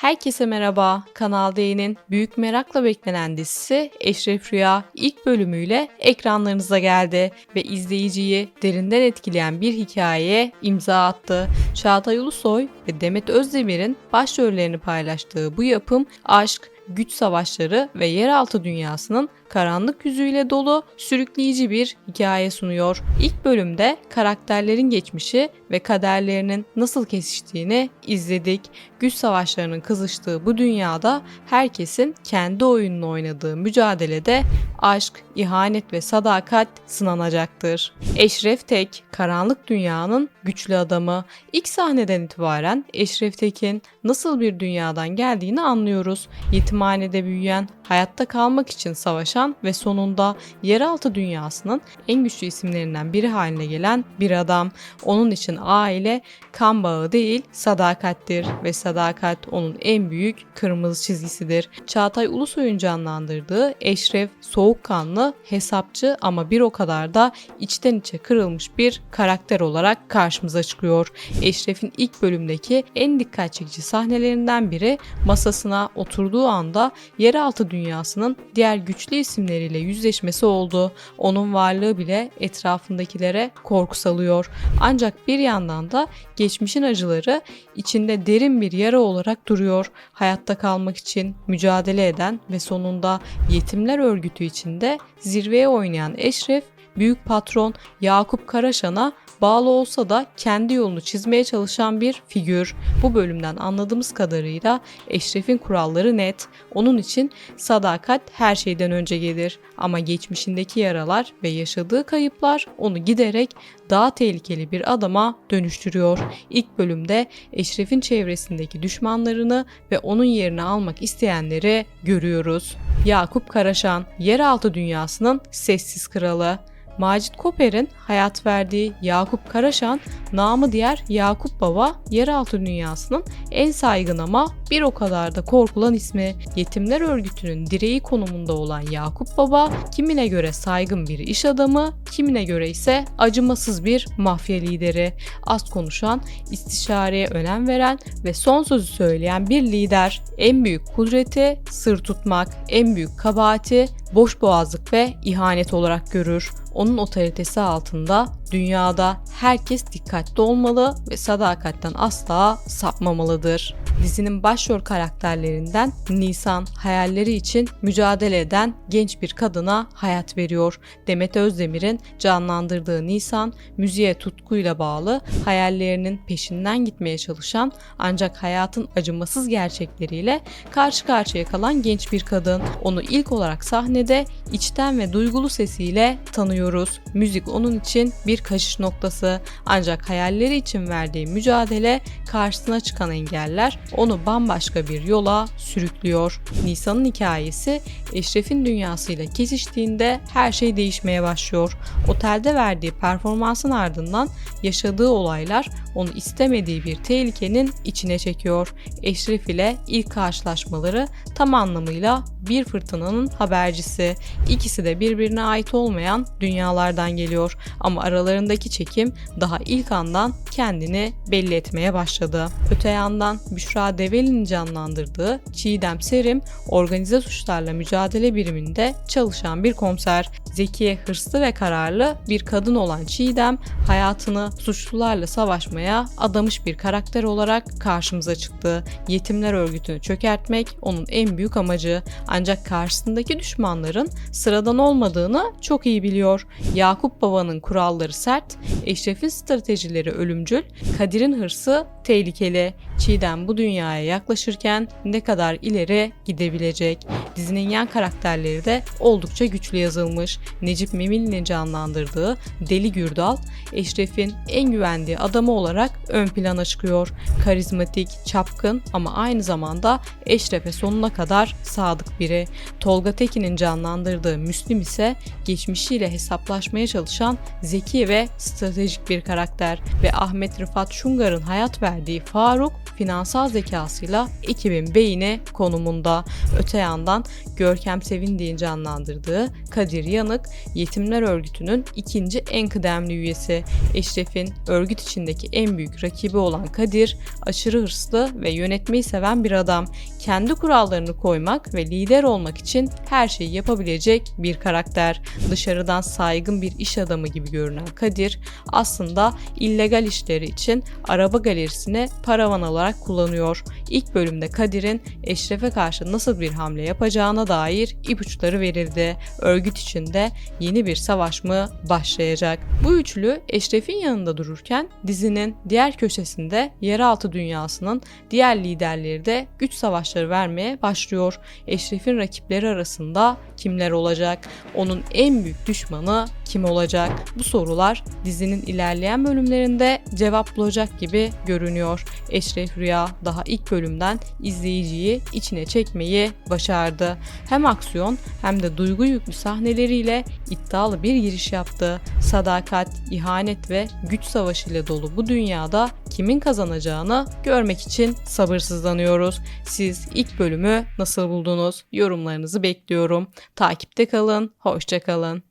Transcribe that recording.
Herkese merhaba. Kanal D'nin büyük merakla beklenen dizisi Eşref Rüya ilk bölümüyle ekranlarınıza geldi ve izleyiciyi derinden etkileyen bir hikayeye imza attı. Çağatay Ulusoy ve Demet Özdemir'in başrollerini paylaştığı bu yapım aşk, güç savaşları ve yeraltı dünyasının karanlık yüzüyle dolu sürükleyici bir hikaye sunuyor. İlk bölümde karakterlerin geçmişi ve kaderlerinin nasıl kesiştiğini izledik. Güç savaşlarının kızıştığı bu dünyada herkesin kendi oyununu oynadığı mücadelede aşk, ihanet ve sadakat sınanacaktır. Eşref Tek, karanlık dünyanın güçlü adamı. İlk sahneden itibaren Eşref Tek'in nasıl bir dünyadan geldiğini anlıyoruz. Yetimhanede büyüyen, hayatta kalmak için savaşan ve sonunda yeraltı dünyasının en güçlü isimlerinden biri haline gelen bir adam. Onun için aile kan bağı değil sadakattir ve sadakat onun en büyük kırmızı çizgisidir. Çağatay Ulusoy'un canlandırdığı Eşref soğukkanlı, hesapçı ama bir o kadar da içten içe kırılmış bir karakter olarak karşımıza çıkıyor. Eşref'in ilk bölümdeki en dikkat çekici sahnelerinden biri masasına oturduğu anda yeraltı dünyasının diğer güçlü isimleriyle yüzleşmesi oldu. Onun varlığı bile etrafındakilere korku salıyor. Ancak bir yandan da geçmişin acıları içinde derin bir yara olarak duruyor. Hayatta kalmak için mücadele eden ve sonunda yetimler örgütü içinde zirveye oynayan Eşref büyük patron Yakup Karaşan'a bağlı olsa da kendi yolunu çizmeye çalışan bir figür. Bu bölümden anladığımız kadarıyla Eşref'in kuralları net. Onun için sadakat her şeyden önce gelir. Ama geçmişindeki yaralar ve yaşadığı kayıplar onu giderek daha tehlikeli bir adama dönüştürüyor. İlk bölümde Eşref'in çevresindeki düşmanlarını ve onun yerini almak isteyenleri görüyoruz. Yakup Karaşan, yeraltı dünyasının sessiz kralı. Macit Koper'in hayat verdiği Yakup Karaşan, namı diğer Yakup Baba, yeraltı dünyasının en saygın ama bir o kadar da korkulan ismi. Yetimler örgütünün direği konumunda olan Yakup Baba, kimine göre saygın bir iş adamı, kimine göre ise acımasız bir mafya lideri. Az konuşan, istişareye önem veren ve son sözü söyleyen bir lider. En büyük kudreti sır tutmak, en büyük kabahati boş boğazlık ve ihanet olarak görür. Onun otoritesi altında dünyada herkes dikkatli olmalı ve sadakatten asla sapmamalıdır. Dizinin başrol karakterlerinden Nisan hayalleri için mücadele eden genç bir kadına hayat veriyor. Demet Özdemir'in canlandırdığı Nisan müziğe tutkuyla bağlı, hayallerinin peşinden gitmeye çalışan ancak hayatın acımasız gerçekleriyle karşı karşıya kalan genç bir kadın. Onu ilk olarak sahnede içten ve duygulu sesiyle tanıyoruz. Müzik onun için bir kaşış noktası ancak hayalleri için verdiği mücadele karşısına çıkan engeller onu bambaşka bir yola sürüklüyor. Nisan'ın hikayesi Eşref'in dünyasıyla kesiştiğinde her şey değişmeye başlıyor. Otelde verdiği performansın ardından yaşadığı olaylar onu istemediği bir tehlikenin içine çekiyor. Eşref ile ilk karşılaşmaları tam anlamıyla bir fırtınanın habercisi. İkisi de birbirine ait olmayan dünyalardan geliyor ama aralarındaki çekim daha ilk andan kendini belli etmeye başladı. Öte yandan Büşra Develi'nin canlandırdığı Çiğdem Serim, organize suçlarla mücadele biriminde çalışan bir komiser. Zekiye, hırslı ve kararlı bir kadın olan Çiğdem, hayatını suçlularla savaşmaya adamış bir karakter olarak karşımıza çıktı. Yetimler örgütünü çökertmek onun en büyük amacı. Ancak karşısındaki düşmanların sıradan olmadığını çok iyi biliyor. Yakup Baba'nın kuralları sert, Eşref'in stratejileri ölümcül, Kadir'in hırsı tehlikeli. Çiğdem bu dünyaya yaklaşırken ne kadar ileri gidebilecek? Dizinin yan karakterleri de oldukça güçlü yazılmış. Necip Memili'nin canlandırdığı Deli Gürdal, Eşref'in en güvendiği adamı olarak ön plana çıkıyor. Karizmatik, çapkın ama aynı zamanda Eşref'e sonuna kadar sadık biri. Tolga Tekin'in canlandırdığı Müslim ise geçmişiyle hesaplaşmaya çalışan zeki ve stratejik bir karakter ve Ahmet Rıfat Şungar'ın hayat verdiği Faruk finansal zekasıyla ekibin beyni konumunda. Öte yandan Görkem Sevindiğin canlandırdığı Kadir Yanık, Yetimler Örgütü'nün ikinci en kıdemli üyesi. Eşref'in örgüt içindeki en büyük rakibi olan Kadir, aşırı hırslı ve yönetmeyi seven bir adam. Kendi kurallarını koymak ve lider olmak için her şeyi yapabilecek bir karakter. Dışarıdan saygın bir iş adamı gibi görünen Kadir, aslında illegal işleri için araba galerisini paravan olarak kullanıyor. İlk bölümde Kadir'in Eşref'e karşı nasıl bir hamle yapacağına dair ipuçları verildi. Örgüt içinde yeni bir savaş mı başlayacak? Bu üçlü Eşref'in yanında dururken dizinin diğer köşesinde yeraltı dünyasının diğer liderleri de güç savaşları vermeye başlıyor. Eşref'in rakipleri arasında kimler olacak? Onun en büyük düşmanı kim olacak? Bu sorular dizinin ilerleyen bölümlerinde cevap bulacak gibi görünüyor. Eşref Rüya daha ilk bölümden izleyiciyi içine çekmeyi başardı. Hem aksiyon hem de duygu yüklü sahneleriyle iddialı bir giriş yaptı. Sadakat, ihanet ve güç savaşı ile dolu bu dünyada kimin kazanacağını görmek için sabırsızlanıyoruz. Siz ilk bölümü nasıl buldunuz? Yorumlarınızı bekliyorum. Takipte kalın, hoşça kalın.